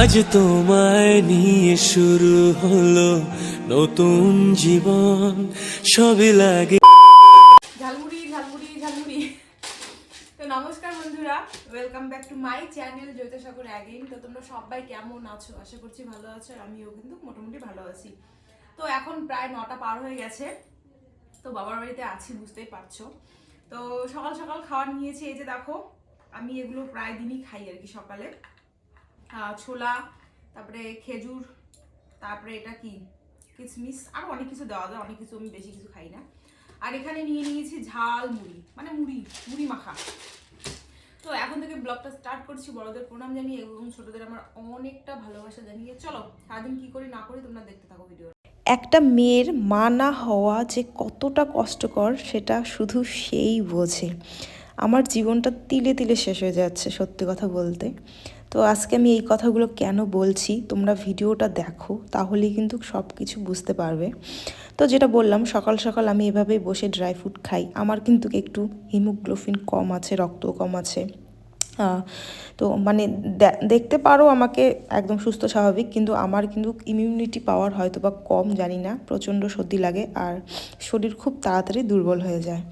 আজ তোমায় নিয়ে শুরু হলো নতুন জীবন। সবই লাগে ঝালমুড়ি ঝালমুড়ি ঝালমুড়ি। তো নমস্কার বন্ধুরা welcome back to my channel Joyita Sagar again তো তোমরা সবাই কেমন আছো? আশা করছি ভালো আছো আর আমিও কিন্তু মোটামুটি ভালো আছি। তো এখন প্রায় নটা পার হয়ে গেছে। তো বাবার বাড়িতে আছি, বুঝতেই পারছ। তো সকাল সকাল খাওয়ার নিয়েছি। এই যে দেখো, আমি এগুলো প্রায় দিনই খাই আর কি সকালে। ছোলা, তারপরে খেজুর, তারপরে এটা কি? কিশমিশ আরও অনেক কিছু দেওয়া যায়, অনেক কিছু আমি বেশি কিছু খাই না। আর এখানে নিয়ে নিয়েছি ঝাল মুড়ি মানে মুড়ি মুড়ি মাখা। তো এখন থেকে ব্লগটা স্টার্ট করছি, বড়দের প্রণাম জানিয়ে এবং ছোটদের আমার অনেকটা ভালোবাসা জানিয়ে। চলো, সারাদিন কি করি না করি তোমরা দেখতে থাকো ভিডিও একটা মেয়ের মা না হওয়া যে কতটা কষ্টকর, সেটা শুধু সেই বোঝে। আমার জীবনটা তিলে তিলে শেষ হয়ে যাচ্ছে, সত্যি কথা বলতে। তো আজকে আমি এই কথাগুলো কেন বলছি, তোমরা ভিডিওটা দেখো, তাহলেই কিন্তু সব কিছু বুঝতে পারবে। তো যেটা বললাম, সকাল সকাল আমি এভাবেই বসে ড্রাই ফ্রুট খাই। আমার কিন্তু একটু হিমোগ্লোফিন কম আছে, রক্ত কম আছে। তো মানে দেখতে পারো আমাকে একদম সুস্থ, স্বাভাবিক, কিন্তু আমার কিন্তু ইমিউনিটি পাওয়ার হয়তো বা কম, জানি না, প্রচণ্ড সর্দি লাগে, আর শরীর খুব তাড়াতাড়ি দুর্বল হয়ে যায়।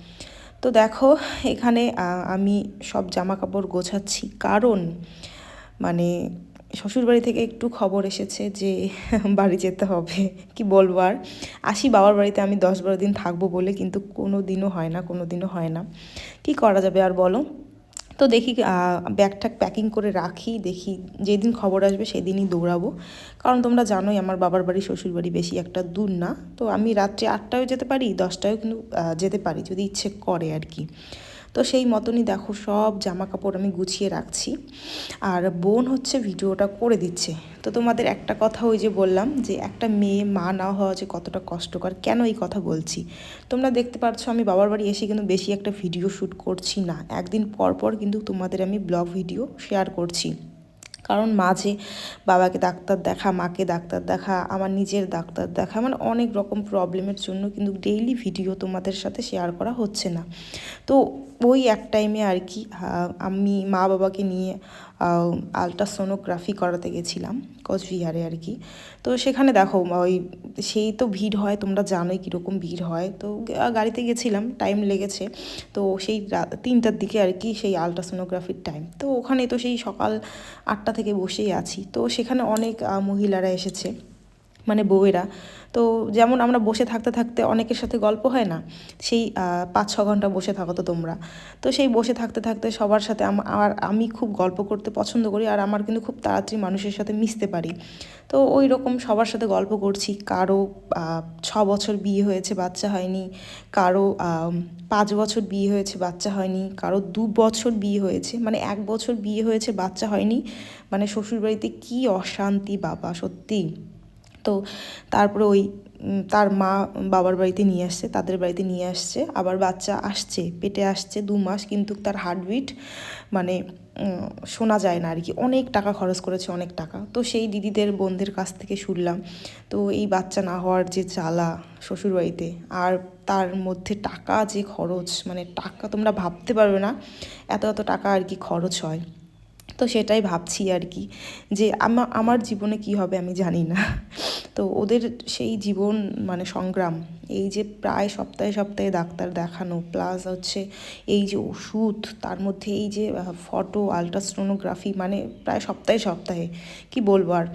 তো দেখো, এখানে আমি সব জামা কাপড় গোছাচ্ছি। কারণ মানে শ্বশুরবাড়ি থেকে একটু খবর এসেছে যে, বাড়ি যেতে হবে। কি বলব আর? আসি বাবার বাড়িতে আমি দশ বারো দিন থাকব বলে, কিন্তু কোনো দিনও হয় না কোনো দিনও হয় না। কি করা যাবে আর বলো? তো দেখি ব্যাগটা প্যাকিং করে রাখি, দেখি যেদিন খবর আসবে সেদিনই দৌড়াবো। কারণ তোমরা জানোই আমার বাবার বাড়ি, শ্বশুর বাড়ি বেশি একটা দূর না। তো আমি রাত্রে আটটায়ও যেতে পারি, দশটায়ও কিন্তু যেতে পারি যদি ইচ্ছে করে আর কি। তো সেই মতনই দেখো সব জামা কাপড় আমি গুছিয়ে রাখছি। আর বোন হচ্ছে ভিডিওটা করে দিচ্ছে। তো তোমাদের একটা কথা ওই যে বললাম যে একটা মেয়ে মা না হওয়া যে কতটা কষ্টকর, কেন এই কথা বলছি? তোমরা দেখতে পাচ্ছ আমি বাবার বাড়ি এসে কিন্তু বেশি একটা ভিডিও শ্যুট করছি না। একদিন পর পর কিন্তু তোমাদের আমি ব্লগ ভিডিও শেয়ার করছি। কারণ মাঝে বাবাকে ডাক্তার দেখা, মাকে ডাক্তার দেখা, আমার নিজের ডাক্তার দেখা মানে অনেক রকম প্রবলেমের জন্য কিন্তু ডেইলি ভিডিও তোমাদের সাথে শেয়ার করা হচ্ছে না। তো ওই এক টাইমে আর কি আমি মা বাবাকে নিয়ে আলট্রাসোনোগ্রাফি করাতে গেছিলাম, কোচবিহারে আর কি। তো সেখানে দেখো, ওই সেই তো ভিড় হয়, তোমরা জানোই কীরকম ভিড় হয়। তো গাড়িতে গেছিলাম টাইম লেগেছে। তো সেই তিনটার দিকে আর কি সেই আলট্রাসোনোগ্রাফির টাইম তো ওখানে তো সেই সকাল আটটা থেকে বসেই আছি। তো সেখানে অনেক মহিলারা এসেছে। মানে বউয়েরা। তো যেমন আমরা বসে থাকতে থাকতে অনেকের সাথে গল্প হয় না, সেই পাঁচ, ছ ঘণ্টা বসে থাকো তো তোমরা। তো সেই বসে থাকতে থাকতে সবার সাথে আম- আর আমি খুব গল্প করতে পছন্দ করি আর আমার কিন্তু খুব তাড়াতাড়ি মানুষের সাথে মিশতে পারি। তো ওই রকম সবার সাথে গল্প করছি, কারও ছ বছর বিয়ে হয়েছে, বাচ্চা হয়নি, কারও পাঁচ বছর বিয়ে হয়েছে, বাচ্চা হয়নি, কারও দু বছর বিয়ে হয়েছে মানে এক বছর বিয়ে হয়েছে, বাচ্চা হয়নি। মানে শ্বশুরবাড়িতে কী অশান্তি বাবা সত্যি তো তারপরে ওই তার মা বাবার বাড়িতে নিয়ে আসছে, তাদের বাড়িতে নিয়ে আসছে। আবার বাচ্চা আসছে, পেটে আসছে দু মাস, কিন্তু তার হার্টবিট মানে শোনা যায় না আর কি অনেক টাকা খরচ করেছে, অনেক টাকা। তো সেই দিদিদের বোনদের কাছ থেকে শুনলাম, তো এই বাচ্চা না হওয়ার যে জ্বালা শ্বশুরবাড়িতে, আর তার মধ্যে টাকা যে খরচ মানে টাকা তোমরা ভাবতে পারবে না, এত এত টাকা আর কি খরচ হয়। তো সেটাই ভাবছি আর কি, যে আমার আমার জীবনে কি হবে আমি জানি না। তো ওদের সেই জীবন মানে সংগ্রাম, এই যে প্রায় সপ্তাহে সপ্তাহে ডাক্তার দেখানো প্লাস হচ্ছে এই যে ওষুধ, তার মধ্যে এই যে ফটো আলট্রাসোনোগ্রাফি মানে প্রায় সপ্তাহে সপ্তাহে, কি বলব আর।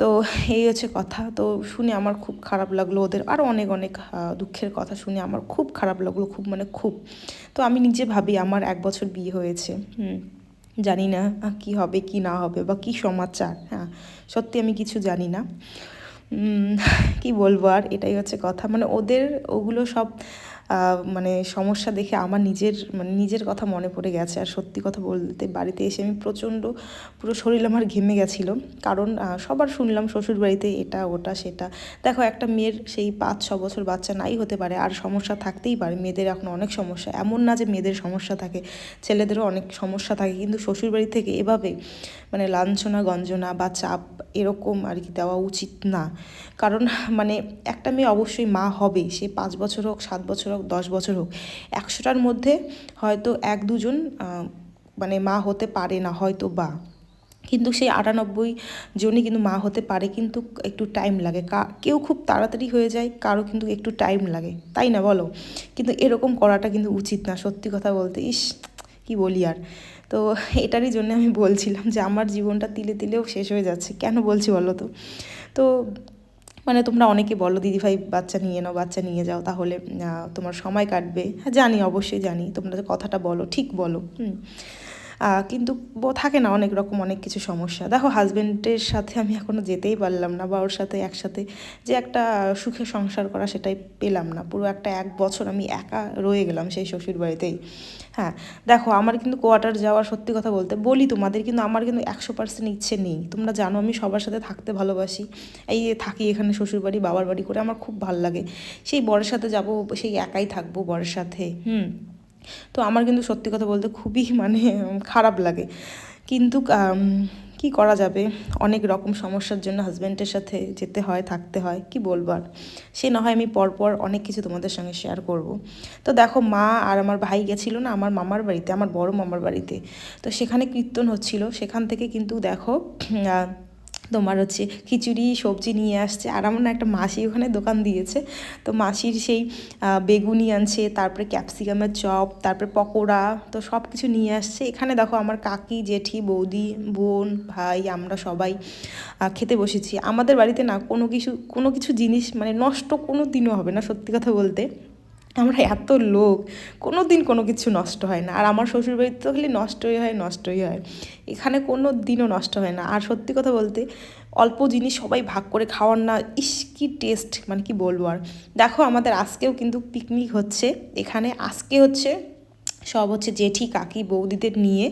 তো এই হচ্ছে কথা, তো শুনে আমার খুব খারাপ লাগল ওদের আরও অনেক অনেক দুঃখের কথা শুনে আমার খুব খারাপ লাগল, খুব মানে খুব। তো আমি নিজে ভাবি আমার এক বছর বিয়ে হয়েছে, হুম। জানি না কি হবে, কি না হবে বা কি সমাচার হ্যাঁ সত্যি আমি কিছু জানি না। কি বলব আর, এটাই হচ্ছে কথা। মানে ওদের, ওগুলো সব মানে সমস্যা দেখে আমার নিজের মানে নিজের কথা মনে পড়ে গেছে। আর সত্যি কথা বলতে বাড়িতে এসে আমি প্রচণ্ড, পুরো শরীর আমার ঘেমে গেছিল। কারণ সবার শুনলাম শ্বশুর বাড়িতে এটা, ওটা, সেটা। দেখো, একটা মেয়ের সেই পাঁচ, ছ বছর বাচ্চা নাই হতে পারে, আর সমস্যা থাকতেই পারে। মেয়েদের এখন অনেক সমস্যা। এমন না যে মেয়েদের সমস্যা থাকে, ছেলেদেরও অনেক সমস্যা থাকে। কিন্তু শ্বশুরবাড়ি থেকে এভাবে মানে লাঞ্ছনা, গঞ্জনা বা চাপ এরকম আর কি দেওয়া উচিত না। কারণ মানে একটা মেয়ে অবশ্যই মা হবে। সে পাঁচ বছর হোক, সাত বছর হোক দশ বছর হোক, একশোটার মধ্যে হয়তো এক দুজন মানে মা হতে পারে না হয়তো বা। কিন্তু সেই আটানব্বই জনই কিন্তু মা হতে পারে কিন্তু একটু টাইম লাগে। কেউ খুব তাড়াতাড়ি হয়ে যায়, কারও কিন্তু একটু টাইম লাগে। তাই না বলো? কিন্তু এরকম করাটা কিন্তু উচিত না, সত্যি কথা বলতে। ইস, কি বলি আর? তো এটারই জন্য আমি বলছিলাম যে আমার জীবনটা তিলে তিলেও শেষ হয়ে যাচ্ছে। কেন বলছি বলো তো? তো মানে তোমরা অনেকে বলো, দিদিভাই, বাচ্চা নিয়ে নাও, বাচ্চা নিয়ে যাও, তাহলে তোমার সময় কাটবে। হ্যাঁ জানি, অবশ্যই জানি, তোমরা কথাটা বলো, ঠিক বলো, হুম। কিন্তু থাকে না অনেক রকম অনেক কিছু সমস্যা। দেখো হাজব্যান্ডের সাথে আমি এখনও যেতেই পারলাম না বা ওর সাথে একসাথে যে একটা সুখে সংসার করা সেটাই পেলাম না। পুরো একটা এক বছর আমি একা রয়ে গেলাম সেই শ্বশুর বাড়িতেই হ্যাঁ দেখো, আমার কিন্তু কোয়ার্টার যাওয়ার সত্যি কথা বলতে বলি তোমাদের, কিন্তু আমার কিন্তু একশো পার্সেন্ট ইচ্ছে নেই। তোমরা জানো, আমি সবার সাথে থাকতে ভালোবাসি। এই থাকি এখানে শ্বশুর বাড়ি বাবার বাড়ি করে আমার খুব ভালো লাগে। সেই বরের সাথে যাব, সেই একাই থাকব বরের সাথে, হুম? তো আমার কিন্তু সত্যি কথা বলতে খুবই মানে খারাপ লাগে। কিন্তু কি করা যাবে? অনেক রকম সমস্যার জন্য হাজব্যান্ডের সাথে যেতে হয়, থাকতে হয়, কি বলব আর? সে না হয় আমি পরপর অনেক কিছু তোমাদের সঙ্গে শেয়ার করব। তো দেখো, মা আর আমার ভাই গেছিল না আমার মামার বাড়িতে, আমার বড় মামার বাড়িতে। তো সেখানে কীর্তন হচ্ছিল, সেখান থেকে কিন্তু দেখো তোমার হচ্ছে খিচুড়ি, সবজি নিয়ে আসছে। আর আমার একটা মাসি ওখানে দোকান দিয়েছে। তো মাসির সেই বেগুনি আনছে, তারপরে ক্যাপসিকামের চপ, তারপরে পকোড়া, তো সব কিছু নিয়ে আসছে। এখানে দেখো আমার কাকি, জেঠি, বৌদি, বোন, ভাই, আমরা সবাই খেতে বসেছি। আমাদের বাড়িতে না কোনো কিছু কোনো কিছু জিনিস মানে নষ্ট কোনো দিনও হবে না, সত্যি কথা বলতে। আমরা এত লোক কোনো দিন কোনো কিছু নষ্ট হয় না। আর আমার শ্বশুরবাড়িতে তো খালি নষ্টই হয় নষ্টই হয়। এখানে কোনো দিনও নষ্ট হয় না। আর সত্যি কথা বলতে, অল্প জিনিস সবাই ভাগ করে খাওয়ার না, ইস কি টেস্ট মানে কি বলব আর। দেখো, আমাদের আজকেও কিন্তু পিকনিক হচ্ছে। এখানে আজকে হচ্ছে সব হচ্ছে জেঠি, কাকি, বৌদিদের নিয়ে।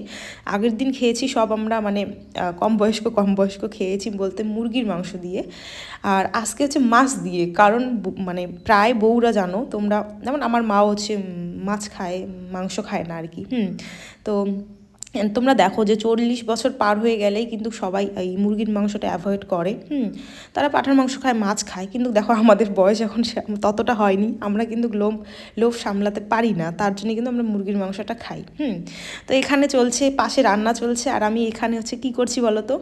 আগের দিন খেয়েছি সব আমরা মানে কম বয়স্ক কম বয়স্ক খেয়েছি বলতে মুরগির মাংস দিয়ে। আর আজকে হচ্ছে মাছ দিয়ে, কারণ মানে প্রায় বউরা জানো, তোমরা, যেমন আমার মাও হচ্ছে মাছ খায়, মাংস খায় না আর কি, হুম। তো তোমরা দেখো যে চল্লিশ বছর পার হয়ে গেলেই কিন্তু সবাই এই মুরগির মাংসটা অ্যাভয়েড করে, হুম? তারা পাঠার মাংস খায়, মাছ খায়, কিন্তু দেখো আমাদের বয়স এখন ততটা হয়নি। আমরা কিন্তু লোভ লোভ সামলাতে পারি না, তার জন্য কিন্তু আমরা মুরগির মাংসটা খাই, হুম? তো এখানে চলছে, পাশে রান্না চলছে, আর আমি এখানে হচ্ছে কি করছি বলো তো?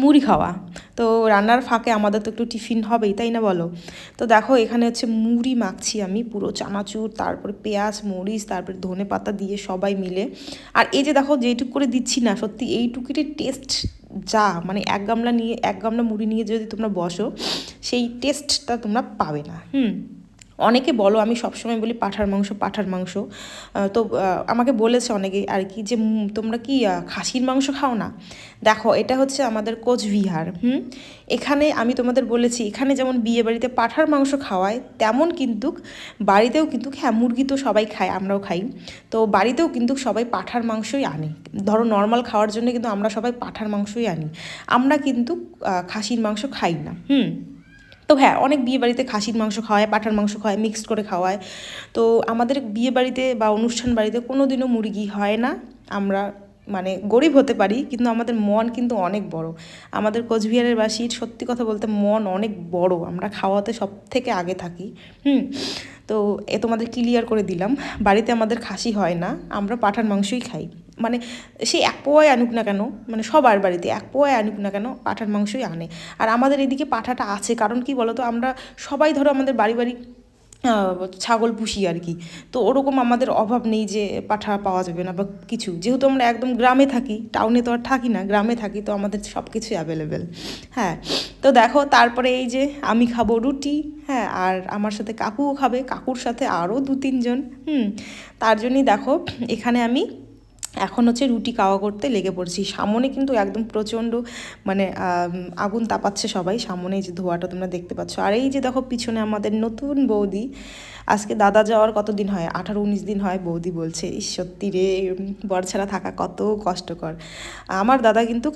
মুড়ি খাওয়া। তো রান্নার ফাঁকে আমাদের তো একটু টিফিন হবেই, তাই না বলো? তো দেখো, এখানে হচ্ছে মুড়ি মাখছি আমি, পুরো চানাচুর, তারপরে পেঁয়াজ, মরিচ, তারপরে ধনে পাতা দিয়ে সবাই মিলে। আর এই যে দেখো, যেইটুক করে দিচ্ছি না, সত্যি এইটুকুটির টেস্ট যা মানে এক গামলা নিয়ে, এক গামলা মুড়ি নিয়ে যদি তোমরা বসো, সেই টেস্টটা তোমরা পাবে না, হুম? অনেকে বলো, আমি সবসময় বলি পাঠার মাংস পাঠার মাংস। তো আমাকে বলেছে অনেকে আর কি যে তোমরা কি খাসির মাংস খাও না? দেখো, এটা হচ্ছে আমাদের কোচবিহার, হুম? এখানে আমি তোমাদের বলেছি, এখানে যেমন বিয়ে বাড়িতে পাঠার মাংস খাওয়ায়, তেমন কিন্তু বাড়িতেও কিন্তু হ্যাঁ মুরগি তো সবাই খায়, আমরাও খাই। তো বাড়িতেও কিন্তু সবাই পাঠার মাংসই আনে। ধরো নর্মাল খাওয়ার জন্য কিন্তু আমরা সবাই পাঠার মাংসই আনি। আমরা কিন্তু খাসির মাংস খাই না, হুম? তো হ্যাঁ অনেক বিয়ে বাড়িতে খাসির মাংস খাওয়ায়, পাঠার মাংস খাওয়ায় মিক্সড করে খাওয়ায়। তো আমাদের বিয়ে বাড়িতে বা অনুষ্ঠান বাড়িতে কোনো দিনও মুরগি হয় না। আমরা মানে গরিব হতে পারি, কিন্তু আমাদের মন কিন্তু অনেক বড়। আমাদের কোচবিহারের বাসীর সত্যি কথা বলতে মন অনেক বড়। আমরা খাওয়াতে সব থেকে আগে থাকি। হুম, তো এ তোমাদের ক্লিয়ার করে দিলাম। বাড়িতে আমাদের খাসি হয় না, আমরা পাঠার মাংসই খাই। মানে সে এক পোয়ায় আনুক না কেন মানে সবার বাড়িতে এক পোয়ায় আনুক না কেন পাঠার মাংসই আনে। আর আমাদের এদিকে পাঠাটা আছে, কারণ কি বলতো, আমরা সবাই ধরো আমাদের বাড়ি বাড়ি ছাগল পুষি আর কি। তো ওরকম আমাদের অভাব নেই যে পাঠা পাওয়া যাবে না বা কিছু। যেহেতু আমরা একদম গ্রামে থাকি টাউনে তো আর থাকি না, গ্রামে থাকি, তো আমাদের সব কিছুই অ্যাভেলেবেল হ্যাঁ তো দেখো, তারপরে এই যে আমি খাব রুটি হ্যাঁ আর আমার সাথে কাকুও খাবে, কাকুর সাথে আরও দু তিনজন হুম, তার জন্যই দেখো, এখানে আমি এখন হচ্ছে রুটি কাওয়া করতে লেগে পড়ছি। সামনে কিন্তু একদম প্রচণ্ড মানে আগুন তাপাচ্ছে সবাই। সামনে এই যে ধোঁয়াটা তোমরা দেখতে পাচ্ছ। আর এই যে দেখো পিছনে আমাদের নতুন বৌদি। আজকে দাদা যাওয়ার কতদিন হয়? আঠারো, উনিশ দিন হয় বৌদি বলছে। সত্যি রে, বর ছাড়া থাকা কত কষ্টকর। আমার দাদা কিন্তু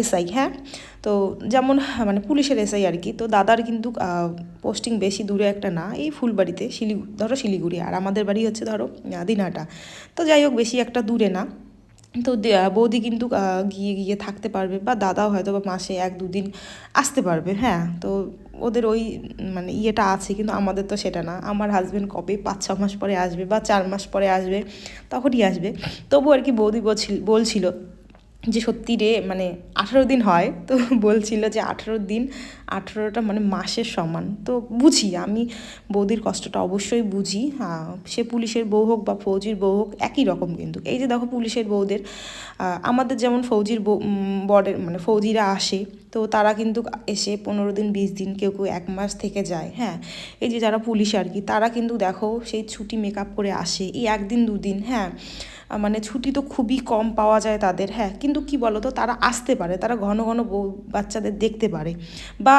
এসআই হ্যাঁ? তো যেমন মানে পুলিশের এসআই আর কি। তো দাদার কিন্তু পোস্টিং বেশি দূরে একটা না। এই ফুলবাড়িতে শিলিগুড়ি ধরো শিলিগুড়ি। আর আমাদের বাড়ি হচ্ছে, ধরো দিনহাটা। তো যাই হোক, বেশি একটা দূরে না। তো বৌদি কিন্তু গিয়ে গিয়ে থাকতে পারবে বা দাদাও হয়তো বা মাসে এক, দুদিন আসতে পারবে হ্যাঁ? তো ওদের ওই মানে ইয়েটা আছে, কিন্তু আমাদের তো সেটা না। আমার হাজব্যান্ড কবে? পাঁচ, ছ মাস পরে আসবে বা চার মাস পরে আসবে, তখনই আসবে। তবু আর কি বৌদি বলছিল বলছিল যে সত্যি রে মানে আঠারো দিন হয়, তো বলছিল যে আঠারো দিন, আঠারোটা মানে মাসের সমান। তো বুঝি, আমি বৌদির কষ্টটা অবশ্যই বুঝি। সে পুলিশের বউ হোক বা ফৌজির বউ হোক, একই রকম কিন্তু। এই যে দেখো পুলিশের বউদের আমাদের যেমন ফৌজির বউ বরের মানে ফৌজিরা আসে, তো তারা কিন্তু এসে পনেরো দিন, বিশ দিন কেউ কেউ এক মাস থেকে যায় হ্যাঁ? এই যে যারা পুলিশ আর কি, তারা কিন্তু দেখো সেই ছুটি মেকআপ করে আসে, এই একদিন, দুদিন হ্যাঁ? মানে ছুটি তো খুবই কম পাওয়া যায় তাদের হ্যাঁ কিন্তু কি বলো তো তারা আসতে পারে, তারা ঘন ঘন বাচ্চাদের দেখতে পারে। বা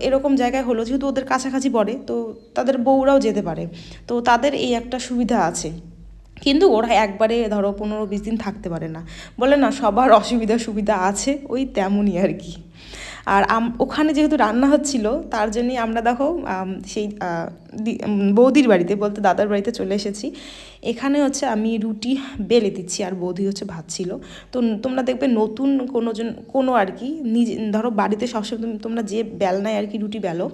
এরকম জায়গায় হলো, যেহেতু ওদের কাছাকাছি পড়ে, তো তাদের বউরাও যেতে পারে। তো তাদের এই একটা সুবিধা আছে। কিন্তু ওরা একবারে ধরো পনেরো বিশ দিন থাকতে পারে না। বলে না, সবার অসুবিধা সুবিধা আছে, ওই তেমনই আর কি। আর ওখানে যেহেতু রান্না হচ্ছিল, তার জন্যই আমরা দেখো সেই বৌদির বাড়িতে বলতে দাদার বাড়িতে চলে এসেছি। এখানে হচ্ছে আমি রুটি বেলে দিচ্ছি, আর বৌদি হচ্ছে ভাত ছিল। তো তোমরা দেখবে নতুন কোনো জন, কোনো আর কি, নিজে, ধরো বাড়িতে সবসময় তুমি- তোমরা যে বেলনায় আর কি রুটি বেলো,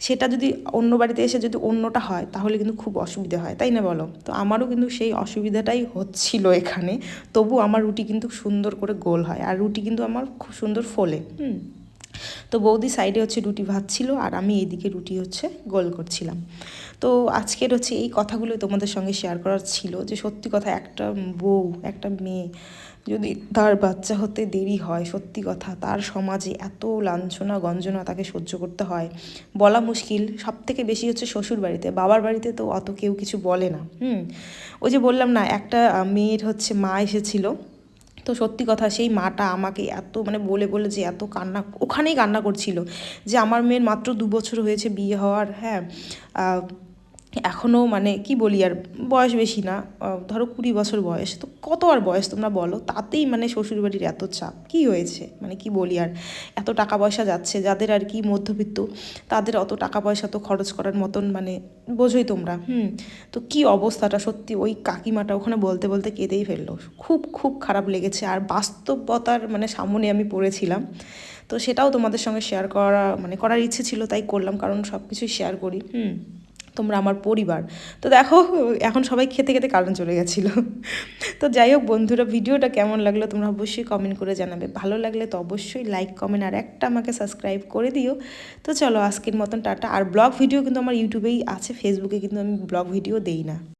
সেটা যদি অন্য বাড়িতে এসে যদি অন্যটা হয়, তাহলে কিন্তু খুব অসুবিধা হয়, তাই না বলো? তো আমারও কিন্তু সেই অসুবিধাটাই হচ্ছিল এখানে। তবু আমার রুটি কিন্তু সুন্দর করে গোল হয়, আর রুটি কিন্তু আমার খুব সুন্দর ফোলে, হুম। তো বৌদি সাইডে হচ্ছে রুটি ভাজছিল আর আমি এইদিকে রুটি হচ্ছে গোল করছিলাম। তো আজকের হচ্ছে এই কথাগুলো তোমাদের সঙ্গে শেয়ার করার ছিল যে সত্যি কথা একটা বউ, একটা মেয়ে যদি তার বাচ্চা হতে দেরি হয়, সত্যি কথা তার সমাজে এত লাঞ্ছনা গঞ্জনা তাকে সহ্য করতে হয়। বলা মুশকিল সব থেকে বেশি হচ্ছে শ্বশুর বাড়িতে, বাবার বাড়িতে তো অত কেউ কিছু বলে না, হুম? ওই যে বললাম না, একটা মেয়ের হচ্ছে মা এসেছিল তো সত্যি কথা সেই মাটা আমাকে এত মানে বলে বলে যে এত কান্না, ওখানেই কান্না করছিল যে আমার মেয়ের মাত্র দু বছর হয়েছে বিয়ে হওয়ার হ্যাঁ এখনও মানে কি বলি আর বয়স বেশি না ধরো কুড়ি বছর বয়স, তো কত আর বয়স তোমরা বলো? তাতেই মানে শ্বশুরবাড়ির এত চাপ, কি হয়েছে? মানে কি বলি আর, এত টাকা পয়সা যাচ্ছে, যাদের আর কি মধ্যবিত্ত, তাদের অত টাকা পয়সা তো খরচ করার মতন মানে বোঝোই তোমরা, হুম? তো কি অবস্থাটা? সত্যি ওই কাকিমাটা ওখানে বলতে বলতে কেঁদেই ফেলল। খুব খুব খারাপ লেগেছে আর বাস্তবতার মানে সামনে আমি পড়েছিলাম। তো সেটাও তোমাদের সঙ্গে শেয়ার করা মানে করার ইচ্ছে ছিল, তাই করলাম, কারণ সব কিছুই শেয়ার করি, হুম? তোমরা আমার পরিবার। তো দেখো, এখন সবাই খেতে খেতে কারণ চলে গেছিল। তো যাই হোক বন্ধুরা, ভিডিওটা কেমন লাগল তোমরা অবশ্যই কমেন্ট করে জানাবে। ভালো লাগলে তো অবশ্যই লাইক কমেন্ট আর একটা আমাকে সাবস্ক্রাইব করে দিও। তো চলো আজকের মতন টাটা। আর ব্লগ ভিডিও কিন্তু আমার ইউটিউবেই আছে ফেসবুকে কিন্তু আমি ব্লগ ভিডিও দেই না।